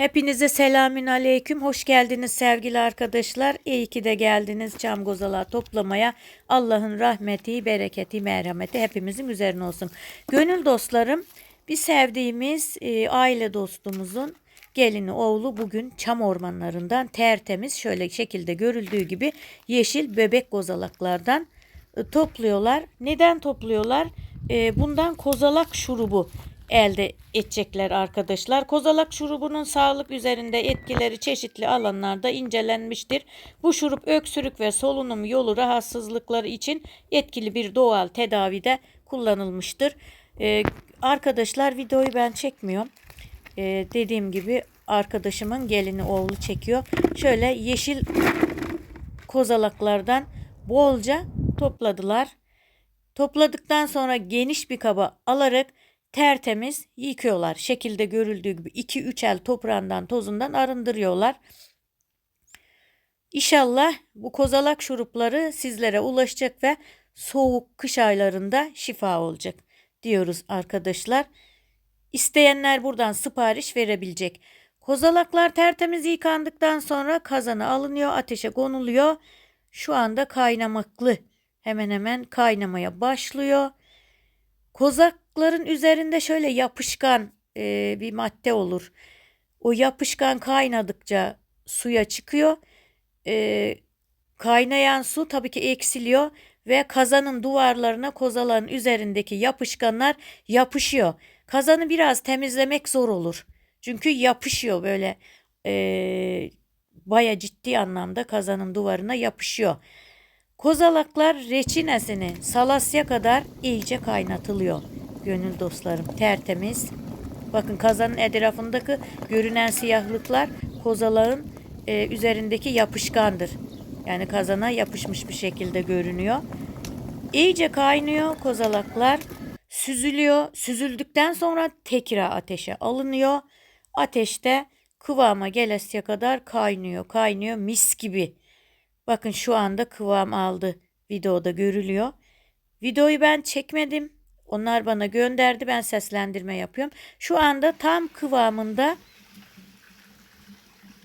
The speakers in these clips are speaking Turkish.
Hepinize selamün aleyküm. Hoş geldiniz sevgili arkadaşlar. İyi ki de geldiniz cam gozalar toplamaya. Allah'ın rahmeti, bereketi, merhameti hepimizin üzerine olsun. Gönül dostlarım, bir sevdiğimiz e, aile dostumuzun gelini oğlu bugün çam ormanlarından tertemiz şöyle şekilde görüldüğü gibi yeşil bebek kozalaklardan e, topluyorlar. Neden topluyorlar? E, bundan kozalak şurubu elde edecekler arkadaşlar. Kozalak şurubunun sağlık üzerinde etkileri çeşitli alanlarda incelenmiştir. Bu şurup öksürük ve solunum yolu rahatsızlıkları için etkili bir doğal tedavide kullanılmıştır. Ee, arkadaşlar videoyu ben çekmiyorum. Ee, dediğim gibi arkadaşımın gelini oğlu çekiyor. Şöyle yeşil kozalaklardan bolca topladılar. Topladıktan sonra geniş bir kaba alarak tertemiz yıkıyorlar. Şekilde görüldüğü gibi 2-3 el toprağından tozundan arındırıyorlar. İnşallah bu kozalak şurupları sizlere ulaşacak ve soğuk kış aylarında şifa olacak diyoruz arkadaşlar. İsteyenler buradan sipariş verebilecek. Kozalaklar tertemiz yıkandıktan sonra kazana alınıyor, ateşe konuluyor. Şu anda kaynamaklı. Hemen hemen kaynamaya başlıyor. Kozakların üzerinde şöyle yapışkan e, bir madde olur. O yapışkan kaynadıkça suya çıkıyor. E, kaynayan su tabii ki eksiliyor ve kazanın duvarlarına kozaların üzerindeki yapışkanlar yapışıyor. Kazanı biraz temizlemek zor olur. Çünkü yapışıyor böyle e, baya ciddi anlamda kazanın duvarına yapışıyor. Kozalaklar reçinesini salasya kadar iyice kaynatılıyor. Gönül dostlarım tertemiz. Bakın kazanın etrafındaki görünen siyahlıklar kozalağın e, üzerindeki yapışkandır. Yani kazana yapışmış bir şekilde görünüyor. İyice kaynıyor kozalaklar. Süzülüyor. Süzüldükten sonra tekrar ateşe alınıyor. Ateşte kıvama gelesiye kadar kaynıyor. Kaynıyor mis gibi. Bakın şu anda kıvam aldı. Videoda görülüyor. Videoyu ben çekmedim. Onlar bana gönderdi. Ben seslendirme yapıyorum. Şu anda tam kıvamında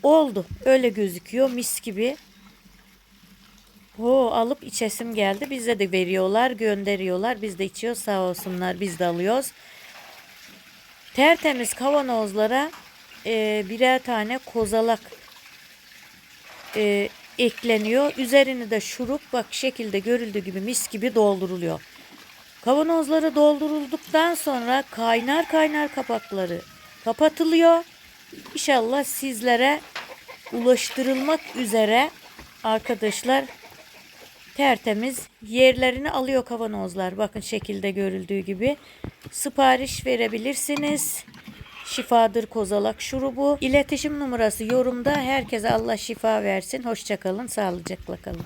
oldu. Öyle gözüküyor. Mis gibi. O alıp içesim geldi. Bize de veriyorlar, gönderiyorlar. Biz de içiyoruz. Sağ olsunlar. Biz de alıyoruz. Tertemiz kavanozlara e, birer tane kozalak e, ekleniyor. Üzerini de şurup bak şekilde görüldüğü gibi mis gibi dolduruluyor. Kavanozları doldurulduktan sonra kaynar kaynar kapakları kapatılıyor. İnşallah sizlere ulaştırılmak üzere arkadaşlar tertemiz yerlerini alıyor kavanozlar. Bakın şekilde görüldüğü gibi sipariş verebilirsiniz. Şifadır kozalak şurubu. İletişim numarası yorumda. Herkese Allah şifa versin. Hoşçakalın, sağlıcakla kalın.